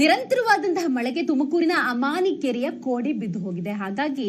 ನಿರಂತರವಾದಂತಹ ಮಳೆಗೆ ತುಮಕೂರಿನ ಅಮಾನಿ ಕೆರೆಯ ಕೋಡಿ ಬಿದ್ದು ಹೋಗಿದೆ. ಹಾಗಾಗಿ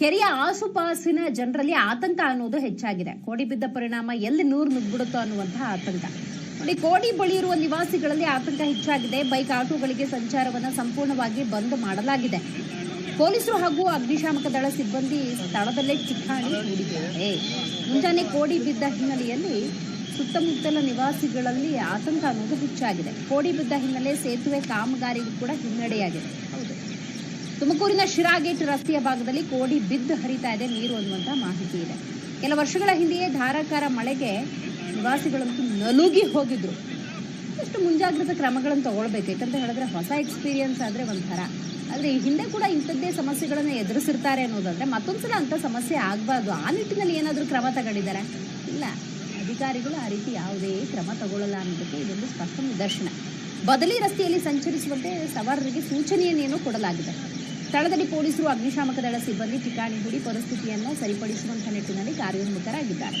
ಕೆರೆಯ ಆಸುಪಾಸಿನ ಜನರಲ್ಲಿ ಆತಂಕ ಅನ್ನೋದು ಹೆಚ್ಚಾಗಿದೆ. ಕೋಡಿ ಬಿದ್ದ ಪರಿಣಾಮ ಎಲ್ಲಿ ನೂರು ನುಗ್ಬಿಡುತ್ತೋ ಅನ್ನುವಂತಹ ಆತಂಕ. ನೋಡಿ, ಕೋಡಿ ಬಳಿ ಇರುವ ನಿವಾಸಿಗಳಲ್ಲಿ ಆತಂಕ ಹೆಚ್ಚಾಗಿದೆ. ಬೈಕ್ ಆಟೋಗಳಿಗೆ ಸಂಚಾರವನ್ನು ಸಂಪೂರ್ಣವಾಗಿ ಬಂದ್ ಮಾಡಲಾಗಿದೆ. ಪೊಲೀಸರು ಹಾಗೂ ಅಗ್ನಿಶಾಮಕ ದಳ ಸಿಬ್ಬಂದಿ ಸ್ಥಳದಲ್ಲೇ ಚಿಕ್ಕಾಣಿ ಹೂಡಿದ್ದಾರೆ ಮುಂಜಾನೆ ಕೋಡಿ ಬಿದ್ದ ಹಿನ್ನೆಲೆಯಲ್ಲಿ ಸುತ್ತಮುತ್ತಲ ನಿವಾಸಿಗಳಲ್ಲಿ ಆತಂಕ ಅನ್ನೋದು ಹೆಚ್ಚಾಗಿದೆ. ಕೋಡಿ ಬಿದ್ದ ಹಿನ್ನೆಲೆ ಸೇತುವೆ ಕಾಮಗಾರಿಗೂ ಕೂಡ ಹಿನ್ನಡೆಯಾಗಿದೆ. ಹೌದು. ತುಮಕೂರಿನ ಶಿರಾಗೇಟ್ ರಸ್ತೆಯ ಭಾಗದಲ್ಲಿ ಕೋಡಿ ಬಿದ್ದು ಹರಿತಾ ಇದೆ ನೀರು ಅನ್ನುವಂತ ಮಾಹಿತಿ ಇದೆ. ಕೆಲ ವರ್ಷಗಳ ಹಿಂದೆಯೇ ಧಾರಾಕಾರ ಮಳೆಗೆ ನಿವಾಸಿಗಳಂತೂ ನಲುಗಿ ಹೋಗಿದ್ರು. ಎಷ್ಟು ಮುಂಜಾಗ್ರತಾ ಕ್ರಮಗಳನ್ನು ತಗೊಳ್ಬೇಕು. ಯಾಕಂತ ಹೇಳಿದ್ರೆ ಹೊಸ ಎಕ್ಸ್ಪೀರಿಯನ್ಸ್ ಆದ್ರೆ ಒಂಥರ. ಆದ್ರೆ ಈ ಹಿಂದೆ ಕೂಡ ಇಂಥದ್ದೇ ಸಮಸ್ಯೆಗಳನ್ನು ಎದುರಿಸಿರ್ತಾರೆ ಅನ್ನೋದಾದ್ರೆ ಮತ್ತೊಂದ್ಸಲ ಅಂತ ಸಮಸ್ಯೆ ಆಗಬಾರ್ದು. ಆ ನಿಟ್ಟಿನಲ್ಲಿ ಏನಾದರೂ ಕ್ರಮ ತಗೊಂಡಿದ್ದಾರೆ ಇಲ್ಲ. ಅಧಿಕಾರಿಗಳು ಆ ರೀತಿ ಯಾವುದೇ ಕ್ರಮ ತಗೊಳ್ಳಲ್ಲ ಅನ್ನೋದಕ್ಕೆ ಇದೊಂದು ಸ್ಪಷ್ಟ ನಿದರ್ಶನ. ಬದಲಿ ರಸ್ತೆಯಲ್ಲಿ ಸಂಚರಿಸುವಂತೆ ಸವಾರರಿಗೆ ಸೂಚನೆಯನ್ನೇನೋ ಕೊಡಲಾಗಿದೆ. ಸ್ಥಳದಲ್ಲಿ ಪೊಲೀಸರು ಅಗ್ನಿಶಾಮಕ ದಳ ಸಿಬ್ಬಂದಿ ಠಿಕಾಣಿ ಹೂಡಿ ಪರಿಸ್ಥಿತಿಯನ್ನು ಸರಿಪಡಿಸುವಂತಹ ನಿಟ್ಟಿನಲ್ಲಿ ಕಾರ್ಯೋನ್ಮುಖರಾಗಿದ್ದಾರೆ.